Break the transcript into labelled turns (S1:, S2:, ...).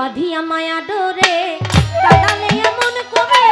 S1: বাঁধিয়া মায়া ডোরে কাদালে এমন করে।